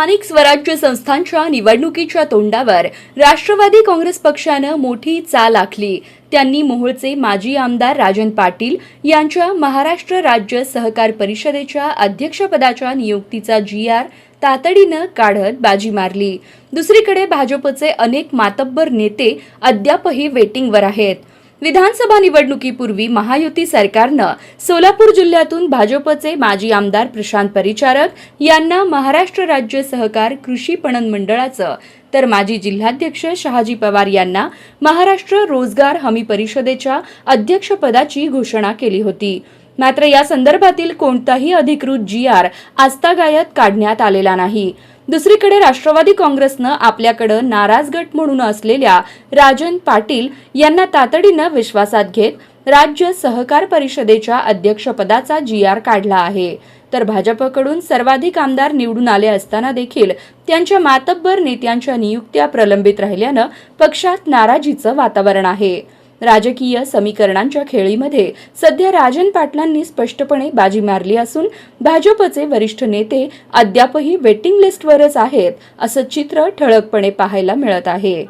स्थानिक स्वराज्य संस्थांच्या निवडणुकीच्या तोंडावर राष्ट्रवादी काँग्रेस पक्षानं मोठी चाल आखली. त्यांनी मोहोळचे माजी आमदार राजन पाटील यांच्या महाराष्ट्र राज्य सहकार परिषदेच्या अध्यक्षपदाच्या नियुक्तीचा जी आर तातडीनं काढत बाजी मारली. दुसरीकडे भाजपचे अनेक मातब्बर नेते अद्यापही वेटिंगवर आहेत. विधानसभा निवडणुकीपूर्वी महायुती सरकारनं सोलापूर जिल्ह्यातून भाजपचे माजी आमदार प्रशांत परिचारक यांना महाराष्ट्र राज्य सहकार कृषी पणन मंडळाचं तर माजी जिल्हाध्यक्ष शहाजी पवार यांना महाराष्ट्र रोजगार हमी परिषदेच्या अध्यक्षपदाची घोषणा केली होती. मात्र या संदर्भातील कोणताही अधिकृत जी आर आजतागायत काढण्यात आलेला नाही. दुसरीकडे राष्ट्रवादी काँग्रेसनं आपल्याकडं नाराज गट म्हणून असलेल्या राजन पाटील यांना तातडीनं विश्वासात घेत राज्य सहकार परिषदेच्या अध्यक्षपदाचा जी आर काढला आहे. तर भाजपकडून सर्वाधिक आमदार निवडून आले असताना देखील त्यांच्या मातब्बर नेत्यांच्या नियुक्त्या प्रलंबित राहिल्यानं पक्षात नाराजीचं वातावरण आहे. राजकीय समीकरणांच्या खेळीमध्ये सध्या राजन पाटलांनी स्पष्टपणे बाजी मारली असून भाजपचे वरिष्ठ नेते अद्यापही वेटिंग लिस्टवरच आहेत असं चित्र ठळकपणे पाहायला मिळत आहे.